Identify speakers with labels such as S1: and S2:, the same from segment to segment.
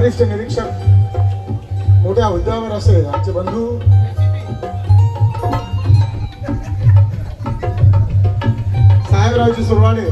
S1: वरिष्ठ निरीक्षक मोठ्या हुद्द्यावर असे आमचे बंधू. साहेबरावजी सुरवाडे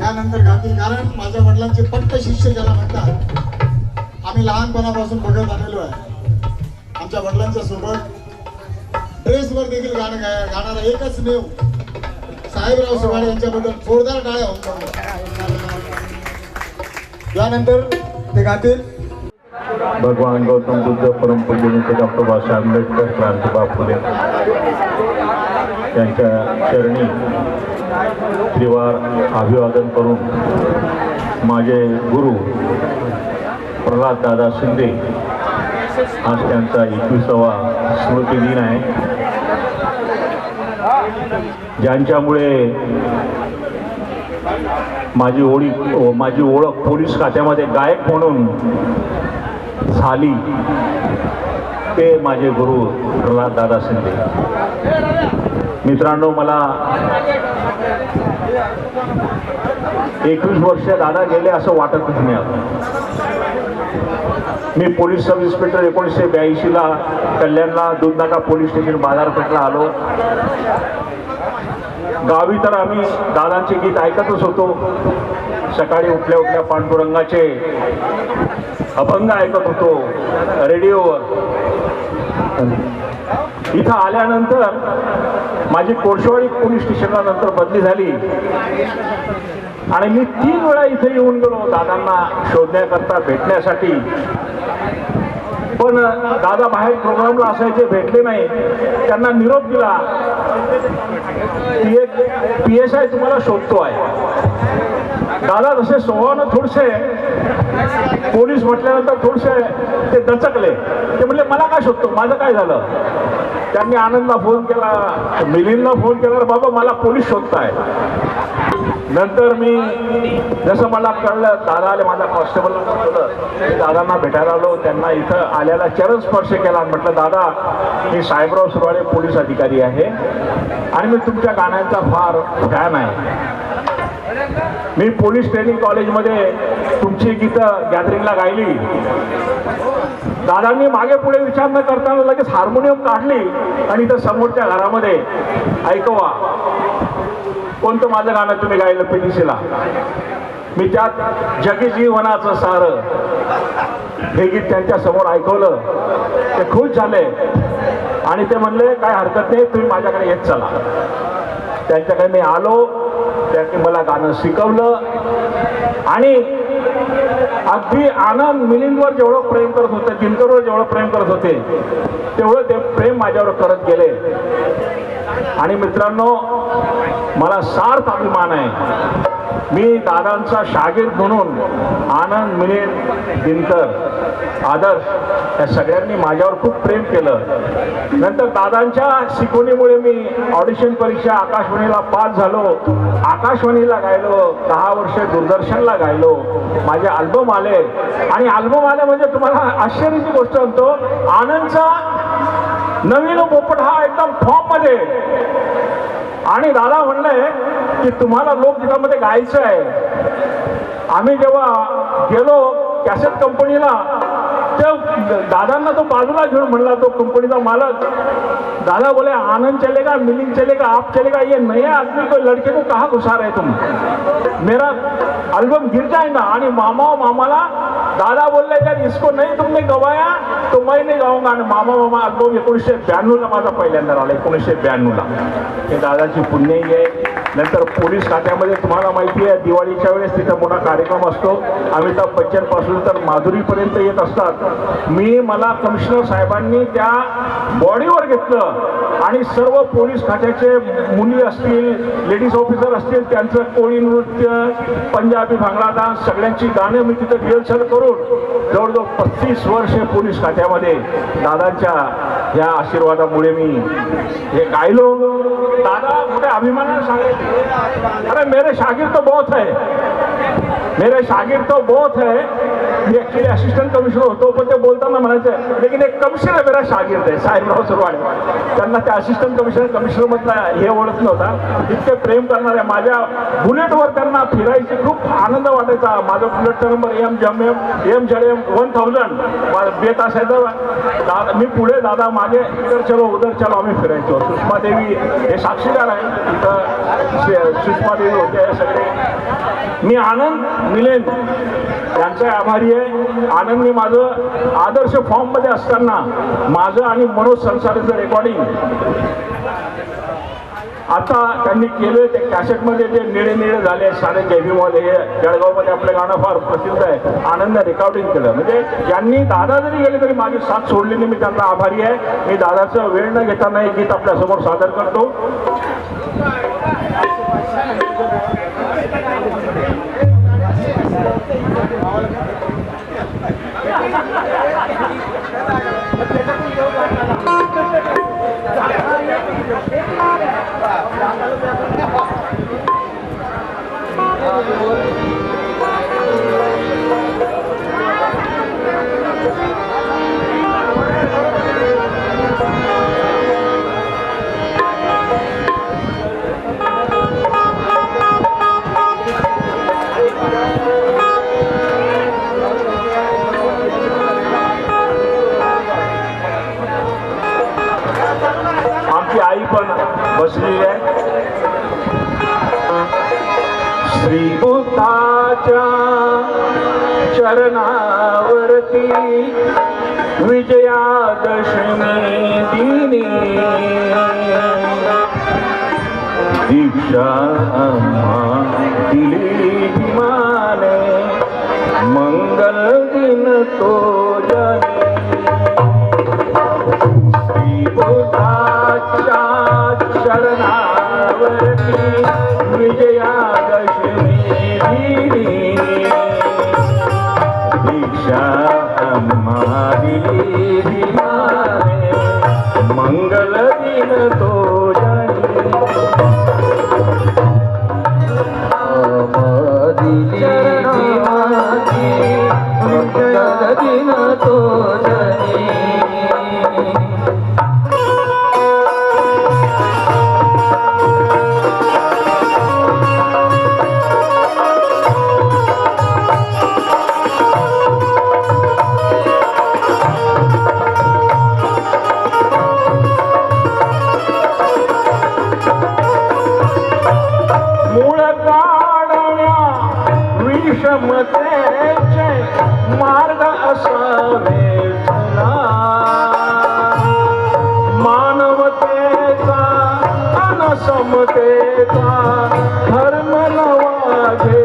S1: यानंतर गातील कारण माझ्या वडिलांचे पट्ट शिष्य ज्याला म्हणतात आम्ही लहानपणापासून बघत आलेलो आहे. आमच्या वडिलांच्या सोबत ड्रेसवर देखील गाणं गाय गाणारा एकच नेव साहेबराव सुरवाडे यांच्याबद्दल जोरदार टाळ्या होऊन यानंतर प्रत्येकातील
S2: भगवान गौतम बुद्ध परमपूज्य नेते डॉक्टर बाबासाहेब आंबेडकर क्रांतीबा फुले यांच्या चरणी त्रिवार अभिवादन करून माझे गुरु प्रल्हाद दादा शिंदे आज त्यांचा एकविसावा स्मृती दिन आहे. ज्यांच्यामुळे माझी ओळी माझी ओळख पोलीस खात्यामध्ये गायक म्हणून झाली. ते माझे गुरु प्रल्हाद दादा शिंदे. मित्रांनो मला एकवीस वर्ष दादा गेले असं वाटतच नाही आता मी पोलीस सब इन्स्पेक्टर एकोणीसशे ब्याऐंशीला कल्याणला दुधनाका पोलीस स्टेशन बाजारपेठला आलो. गावी तर आम्ही दादांचे गीत ऐकतच होतो. सकाळी उठल्या उठल्या पांडुरंगाचे अभंग ऐकत होतो रेडिओवर. इथं आल्यानंतर माझी कोळशेवाडी पोलीस स्टेशनला नंतर बदली झाली. आणि मी तीन वेळा इथे येऊन गेलो दादांना शोधण्याकरता भेटण्यासाठी. पण दादा बाहेर प्रोग्रामला असायचे भेटले नाही. त्यांना निरोप दिला. पी एस आय तुम्हाला शोधतो आहे. दादा जसे स्वभावानं थोडसे पोलीस म्हटल्यानंतर थोडसे ते दचकले. ते म्हणले मला काय शोधतो? माझं काय झालं? त्यांनी आनंदला फोन केला मिलिंदला फोन केला बाबा मला पोलीस शोधताय. नंतर मी जसं मला कळलं दादा आले माझा कॉन्स्टेबल दादांना भेटायला आलो त्यांना इथं आल्याला चरण स्पर्श केला. म्हटलं दादा मी साहेबराव सुरवाळे पोलीस अधिकारी आहे आणि मी तुमच्या गाण्यांचा फार फॅन आहे. मी पोलीस ट्रेनिंग कॉलेजमध्ये तुमची गीतं गॅदरिंगला गायली. दादांनी मागे पुढे विचार न करताना लगेच हार्मोनियम काढली आणि इथं समोरच्या घरामध्ये ऐकवा कोणतं माझं गाणं तुम्ही गायलं? पेनिशीला. मी त्यात जगजीवनाचं सारं हे गीत त्यांच्यासमोर ऐकवलं. ते खुश झाले. आणि ते म्हणले काय हरकत नाही तुम्ही माझ्याकडे येत चला. त्यांच्याकडे मी आलो. त्यांनी मला गाणं शिकवलं. आणि अगदी आनंद मिलिंदवर जेवढं प्रेम करत होते दिनकरवर जेवढं प्रेम करत होते तेवढं ते प्रेम माझ्यावर करत गेले. आणि मित्रांनो मला सार्थ अभिमान आहे. मी दादांचा शागिर्द म्हणून आनंद मिलिंद दिनकर आदर्श या सगळ्यांनी माझ्यावर खूप प्रेम केलं. नंतर दादांच्या शिकवणीमुळे मी ऑडिशन परीक्षा आकाशवाणीला पास झालो. आकाशवाणीला गायलो. दहा वर्ष दूरदर्शनला गायलो. माझे अल्बम आले. आणि अल्बम आले म्हणजे तुम्हाला आश्चर्याची गोष्ट म्हणतो आनंदचा नवीन पोपट हा एकदम फॉर्ममध्ये. आणि दादा म्हणलंय की तुम्हाला लोकगीतामध्ये गायचं आहे. आम्ही जेव्हा गेलो कॅसेट कंपनीला तेव्हा दादांना तो बाजूला घेऊन म्हणला तो कंपनीचा मालक. दादा बोले आनंद चलेगा मिलिंद चलेगा आप चलेगा ये नए आदमी को लड़के को कहा घुसा रहे तुम? मेरा अल्बम गिर जाएगा आणि मामा मामाला दादा बोलले यार इसको नाही तुमने गवाया तो मैं नहीं गाऊंगा. आणि मामा मामा अल्बम एकोणीसशे ब्याण्णवला माझा पहिल्यांदा आला एकोणीसशे ब्याण्णवला हे दादाची पुण्यही आहे. नंतर पोलीस खात्यामध्ये तुम्हाला माहिती आहे दिवाळीच्या वेळेस तिथं मोठा कार्यक्रम असतो. अमिताभ बच्चनपासून तर माधुरीपर्यंत येत असतात. मी मला कमिशनर साहेबांनी त्या बॉडीवर घेतलं आणि सर्व पोलीस खात्याचे मुली असतील लेडीज ऑफिसर असतील त्यांचं कोळी नृत्य पंजाबी भांगडा डान्स सगळ्यांची गाणं मी तिथं रिहर्सल करून जवळजवळ पस्तीस वर्षे पोलीस खात्यामध्ये दादांच्या या आशीर्वादामुळे मी हे गायलो. दादा मोठ्या अभिमानाने सांगायचे? अरे मेरे शागिर तो बहुत है. मेरे शागिर तो बहुत है. मी असिस्टंट कमिशनर होतो पण ते बोलताना म्हणायचं लेकिन एक कमिशनर मेरा शागिर्द आहे साहेबराव सुरवाडे. त्यांना त्या असिस्टंट कमिशनर कमिशनर मधला हे ओळख नव्हता. इतके प्रेम करणाऱ्या माझ्या बुलेटवर त्यांना फिरायची खूप आनंद वाटायचा. माझा बुलेटचा नंबर एम जम एम एम झड एम वन थाउजंड बेत असायचं. दादा मी पुढे दादा मागे इतर चलो उदर चलो आम्ही फिरायचो. सुषमा देवी हे साक्षीदार आहे. इथं सुषमादेवी सुषमा देवी होते हे सगळे. मी आनंद मिलेन यांचा आभारी आहे. आनंदी माझं आदर्श फॉर्ममध्ये असताना माझं आणि मनोज संसाराचं रेकॉर्डिंग आता त्यांनी केलं ते कॅसेटमध्ये जे निळे निळे झाले सारे जयभीमवाले हे जळगावमध्ये आपलं गाणं फार प्रसिद्ध आहे. आनंद रेकॉर्डिंग केलं. म्हणजे यांनी दादा जरी गेले तरी माझी साथ सोडली नाही मी त्यांना आभारी आहे. मी दादाचं वेळ न घेताना एक गीत आपल्यासमोर सादर करतो. दीक्षा आम्हा दिली माने मंगल दिन तो विजयादशमी दीक्षा आम्हा मंगल दिन तो
S3: दिन
S2: समतेचा धर्म नवा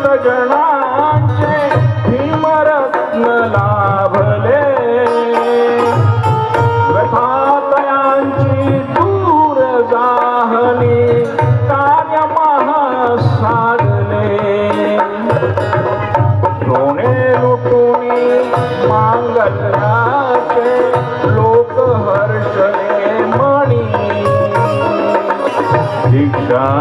S2: भक्तजनांचे भीमरत्न लाभले. व्यथातयांची दूर जाहली कार्य महासाधले सोने लुटुनी मांगल्याचे लोक हर्षले मणी. दीक्षा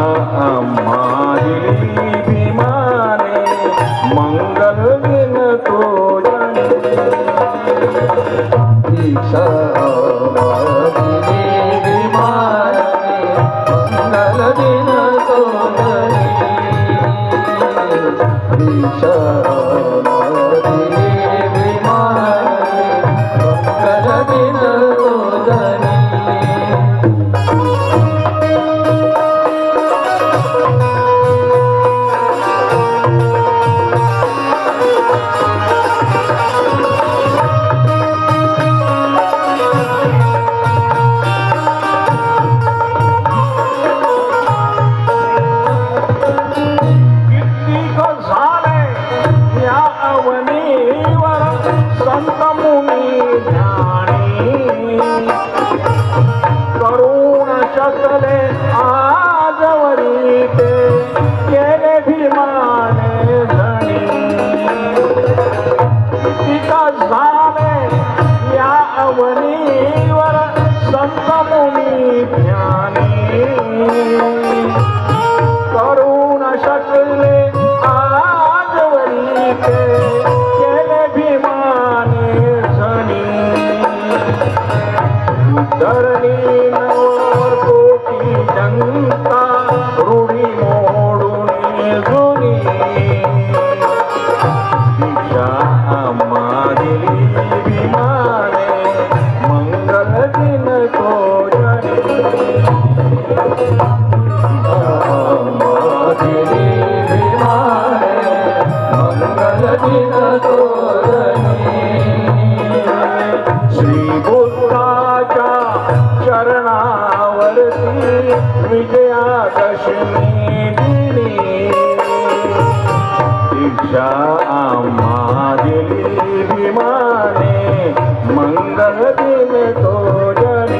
S2: मंगल दिन तो जणी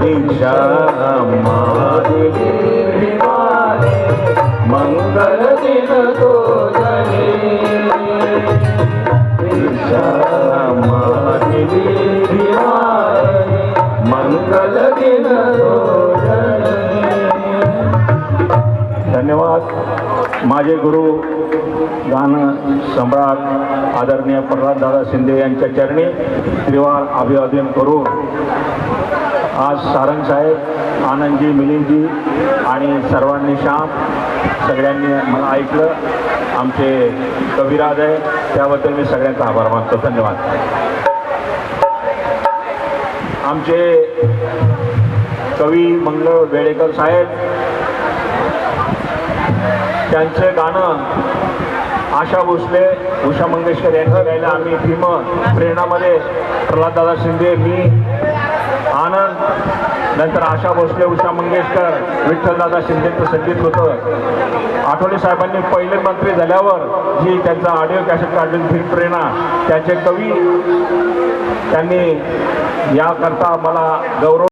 S2: दीक्षा आम्हा दिली भीमाने मंगल दिन तो जणी मंगल धन्यवाद. माझे गुरु गाणं सम्राट आदरणीय प्रल्हाददादा शिंदे यांच्या चरणी त्रिवार अभिवादन करून आज सारंग साहेब आनंदजी मिलिंदजी आणि सर्वांनी श्याम सगळ्यांनी मला ऐकलं. आमचे कविराज आहे त्याबद्दल मी सगळ्यांचा आभार मानतो. धन्यवाद. आमचे कवी मंगळ वेळेकर साहेब त्यांचं गाणं आशा भोसले उषा मंगेशकर यांचं गायला. आम्ही भीम प्रेरणामध्ये प्रल्हाददादा शिंदे मी आनंद नंतर आशा भोसले उषा मंगेशकर विठ्ठलदादा शिंदेचं संगीत होतं. आठवले साहेबांनी पहिले मंत्री झाल्यावर जी त्यांचा ऑडिओ कॅसेट काढली भीम प्रेरणा त्याचे कवी त्यांनी याकरता मला गौरव